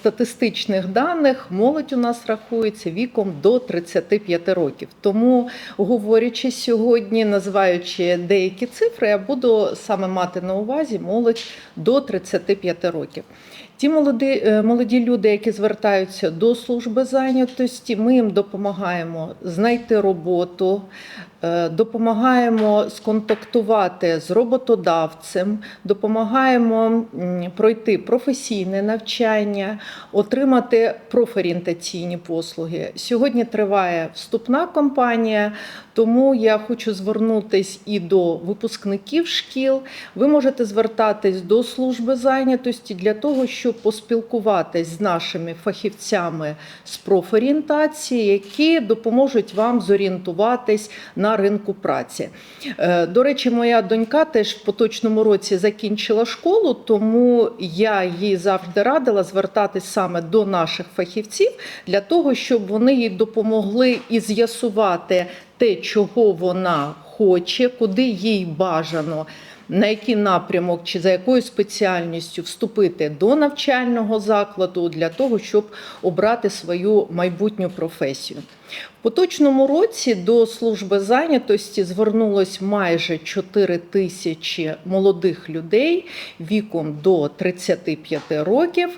статистичних даних молодь у нас рахується віком до 35 років. Тому, говорячи сьогодні, називаючи деякі цифри, я буду саме мати на увазі молодь до 35 років. Ті молоді, е, молоді люди, які звертаються до служби зайнятості, ми їм допомагаємо знайти роботу, допомагаємо сконтактувати з роботодавцем, допомагаємо пройти професійне навчання, отримати профорієнтаційні послуги. Сьогодні триває вступна кампанія, тому я хочу звернутися і до випускників шкіл. Ви можете звертатись до служби зайнятості для того, щоб поспілкуватись з нашими фахівцями з профорієнтації, які допоможуть вам зорієнтуватись на ринку праці. Е, До речі, моя донька теж в поточному році закінчила школу, тому я їй завжди радила звертатись саме до наших фахівців для того, щоб вони їй допомогли і з'ясувати те, чого вона хоче, куди їй бажано. На який напрямок чи за якою спеціальністю вступити до навчального закладу для того, щоб обрати свою майбутню професію. В поточному році до служби зайнятості звернулось майже 4 тисячі молодих людей віком до 35 років.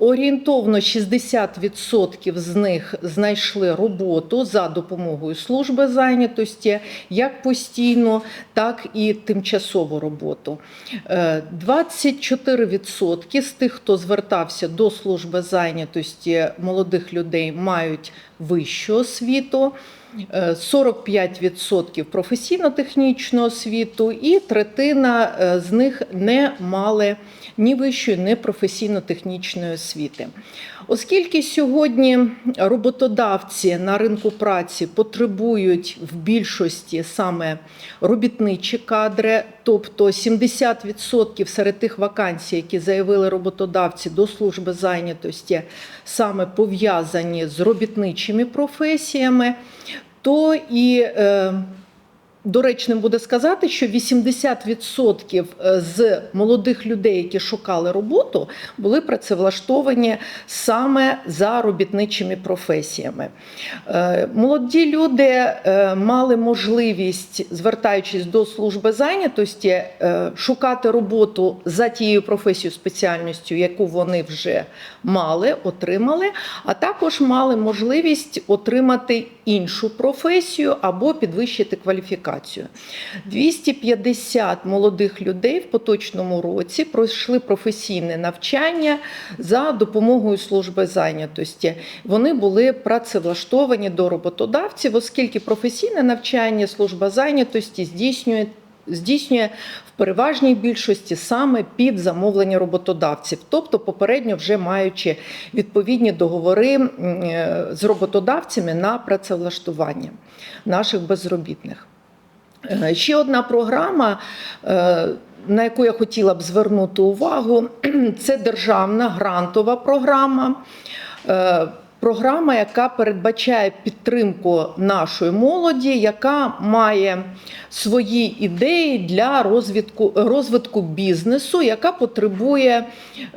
Е, Орієнтовно 60% з них знайшли роботу за допомогою служби зайнятості, як постійну, так і тимчасову роботу. Е, 24% з тих, хто звертався до служби зайнятості молодих людей, мають вищу освіту. е, 45% професійно-технічну освіту, і третина е, з них не мали ні вищої, ні професійно-технічної освіти. Оскільки сьогодні роботодавці на ринку праці потребують в більшості саме робітничі кадри, тобто 70% серед тих вакансій, які заявили роботодавці до служби зайнятості, саме пов'язані з робітничими професіями, то і е, Доречним буде сказати, що 80% з молодих людей, які шукали роботу, були працевлаштовані саме за робітничими професіями. Е, Молоді люди е, мали можливість, звертаючись до служби зайнятості, е, шукати роботу за тією професією спеціальністю, яку вони вже мали, отримали, а також мали можливість отримати іншу професію або підвищити кваліфікацію. 250 молодих людей в поточному році пройшли професійне навчання за допомогою служби зайнятості. Вони були працевлаштовані до роботодавців, оскільки професійне навчання служба зайнятості здійснює. Здійснює в переважній більшості саме під замовлення роботодавців, тобто попередньо вже маючи відповідні договори е, з роботодавцями на працевлаштування наших безробітних. Е, Ще одна програма, е, на яку я хотіла б звернути увагу, це державна грантова програма. Програма, яка передбачає підтримку нашої молоді, яка має свої ідеї для розвитку, розвитку бізнесу, яка потребує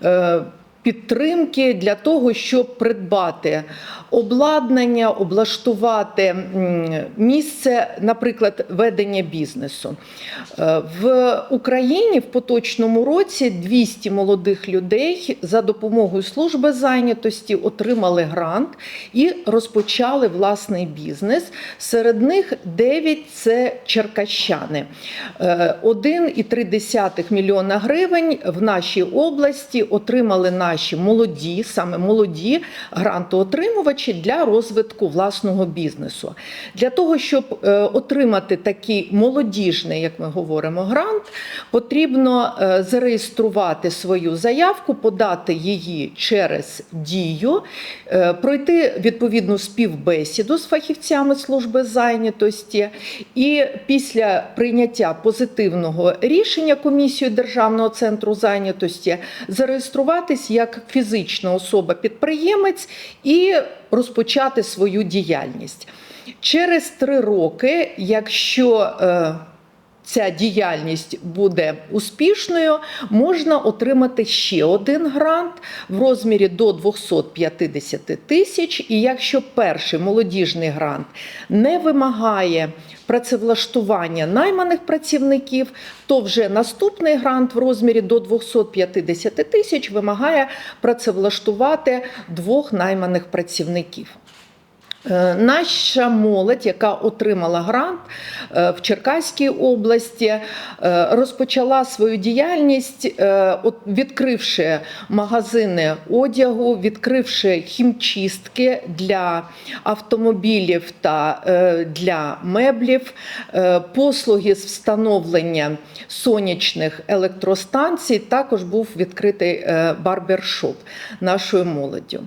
е, підтримки для того, щоб придбати обладнання, облаштувати місце, наприклад, ведення бізнесу. Е, В Україні в поточному році 200 молодих людей за допомогою служби зайнятості отримали грант і розпочали власний бізнес. Серед них 9 – це черкащани. Е, 1,3 мільйона гривень в нашій області отримали наші молоді, саме молоді грантоотримувачі для розвитку власного бізнесу. Для того, щоб е, отримати такий молодіжний, як ми говоримо, грант, потрібно е, зареєструвати свою заявку, подати її через дію, е, пройти відповідну співбесіду з фахівцями служби зайнятості, і після прийняття позитивного рішення комісією Державного центру зайнятості зареєструватись фізична особа-підприємець і розпочати свою діяльність. Через три роки, якщо е, ця діяльність буде успішною, можна отримати ще один грант в розмірі до 250 тисяч. І якщо перший молодіжний грант не вимагає працевлаштування найманих працівників, то вже наступний грант в розмірі до 250 тисяч вимагає працевлаштувати двох найманих працівників. Е, Наша молодь, яка отримала грант е, в Черкаській області, е, розпочала свою діяльність, відкривши магазини одягу, відкривши хімчистки для автомобілів та для меблів, послуги з встановлення сонячних електростанцій. Також був відкритий барбершоп нашою молоддю.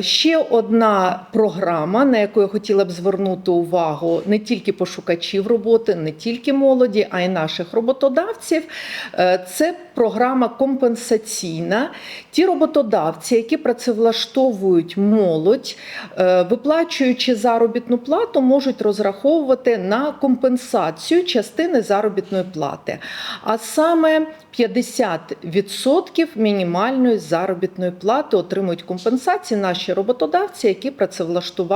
Ще одна програма, на яку я хотіла б звернути увагу не тільки пошукачів роботи, не тільки молоді, а й наших роботодавців. Е, Це програма компенсаційна. Ті роботодавці, які працевлаштовують молодь, е, виплачуючи заробітну плату, можуть розраховувати на компенсацію частини заробітної плати, а саме 50% мінімальної заробітної плати отримують компенсації наші роботодавці, які працевлаштували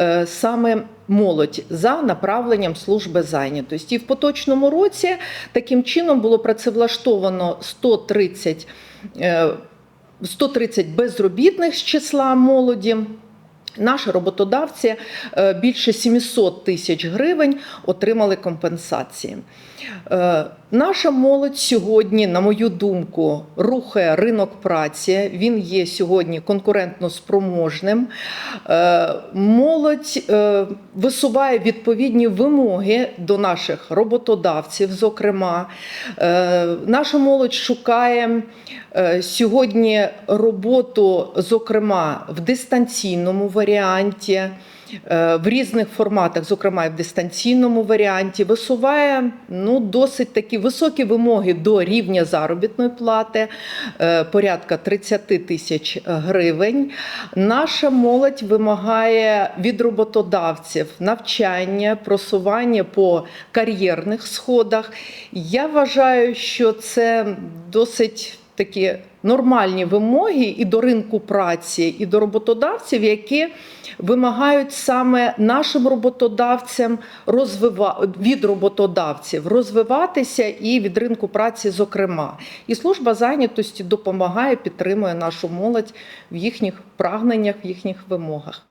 е, саме молодь за направленням служби зайнятості. І в поточному році таким чином було працевлаштовано 130, е, 130 безробітних з числа молоді. Наші роботодавці е, більше 700 тисяч гривень отримали компенсації. Е, Наша молодь сьогодні, на мою думку, рухає ринок праці. Він є сьогодні конкурентно спроможним. Е, Молодь е, висуває відповідні вимоги до наших роботодавців. Зокрема, наша молодь шукає сьогодні роботу, зокрема, в дистанційному варіанті. Е, В різних форматах, зокрема і в дистанційному варіанті, висуває ну, досить такі високі вимоги до рівня заробітної плати, е, порядка 30 тисяч гривень. Наша молодь вимагає від роботодавців навчання, просування по кар'єрних сходах. Я вважаю, що це досить такі нормальні вимоги і до ринку праці, і до роботодавців, які вимагають саме нашим роботодавцям розвива... від роботодавців розвиватися і від ринку праці, зокрема. І служба зайнятості допомагає, підтримує нашу молодь в їхніх прагненнях, в їхніх вимогах.